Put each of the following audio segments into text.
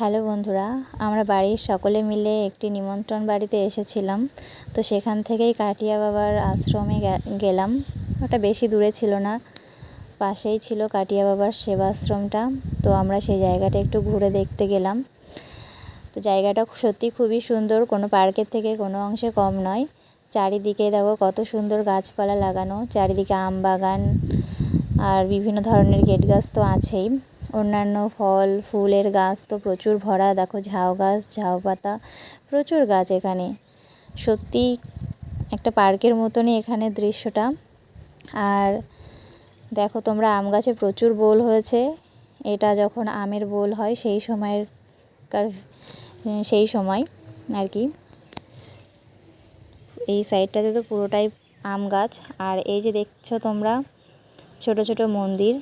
Hello বন্ধুরা, আমরা বাড়ির সকলে মিলে একটি নিমন্ত্রণ বাড়িতে এসেছিলাম। তো সেখান থেকেই কাটিয়া বাবার আশ্রমে গেলাম। ওটা বেশি দূরে ছিল না, পাশেই ছিল কাটিয়া বাবার সেবাশ্রমটা। তো আমরা সেই জায়গাটা একটু ঘুরে দেখতে গেলাম। তো জায়গাটা সত্যি খুবই সুন্দর, কোনো পার্কের থেকে কোনো অংশে কম নয়। চারিদিকে দেখো কত সুন্দর গাছপালা লাগানো, চারিদিকে আম বাগান আর বিভিন্ন ধরনের গেট গাছ তো আছেই। অন্যান্য ফল, ফুলের গাছ তো প্রচুর ভরা। দেখো ঝাউ গাছ, ঝাউ পাতা, প্রচুর গাছ এখানে। সত্যি একটা পার্কের মতনই এখানে দৃশ্যটা। আর দেখো তোমরা আম গাছে প্রচুর বোল হয়েছে। এটা যখন আমের বোল হয় সেই সময়ের কার সেই সময় আর কি। এই সাইডটাতে তো পুরোটাই আম গাছ। আর এই যে দেখছ তোমরা, ছোট ছোট মন্দির।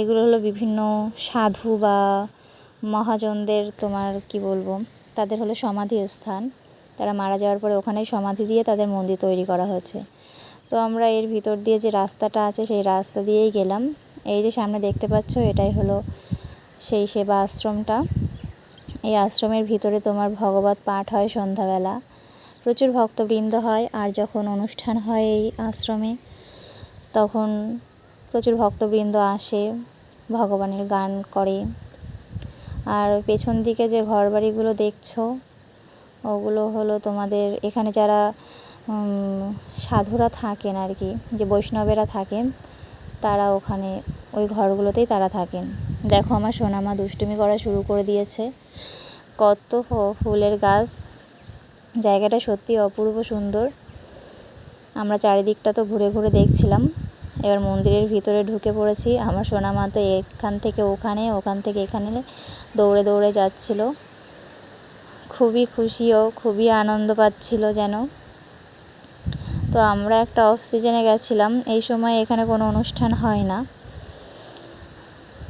এগুলো হলো বিভিন্ন সাধু বা মহাজনদের তোমার কি বলব, তাদের হলো সমাধি স্থান তারা মারা যাওয়ার পরে ওখানেই সমাধি দিয়ে তাদের মন্দির তৈরি করা হয়েছে। তো আমরা এর ভিতর দিয়ে যে রাস্তাটা আছে সেই রাস্তা দিয়েই গেলাম। এই যে সামনে দেখতে পাচ্ছ, এটাই হলো সেই সেবা আশ্রমটা। এই আশ্রমের ভিতরে তোমার ভগবত পাঠ হয় সন্ধ্যাবেলা। প্রচুর ভক্তবৃন্দ হয়, আর যখন অনুষ্ঠান হয় এই আশ্রমে, তখন প্রচুর ভক্তবৃন্দ আসে, ভগবানের গান করে। আর পেছন দিকে যে ঘরবাড়িগুলো দেখছ, ওগুলো হলো তোমাদের এখানে যারা সাধুরা থাকেন আর কি, যে বৈষ্ণবেরা থাকেন, তারা ওখানে ওই ঘরগুলোতেই তারা থাকেন। দেখো আমার সোনামা দুষ্টুমি করা শুরু করে দিয়েছে। কত ফুলের গাছ। জায়গাটা সত্যি অপূর্ব সুন্দর। আমরা চারিদিকটা তো ঘুরে ঘুরে দেখছিলাম। এবার মন্দিরের ভিতরে ঢুকে পড়েছি। আমার সোনা মা তো এখান থেকে ওখানে, ওখান থেকে এখানে দৌড়ে দৌড়ে যাচ্ছিল। খুবই খুশি ও খুবই আনন্দ পাচ্ছিল যেন। তো আমরা একটা অফ সিজনে গেছিলাম। এই সময় এখানে কোনো অনুষ্ঠান হয় না।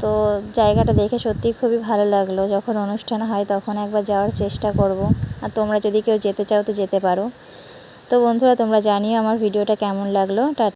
তো জায়গাটা দেখে সত্যি খুবই ভালো লাগল। যখন অনুষ্ঠান হয় তখন একবার যাওয়ার চেষ্টা করব। আর তোমরা যদি কেউ যেতে চাও তো যেতে পারো। তো বন্ধুরা, তোমরা জানিও আমার ভিডিওটা কেমন লাগল। টা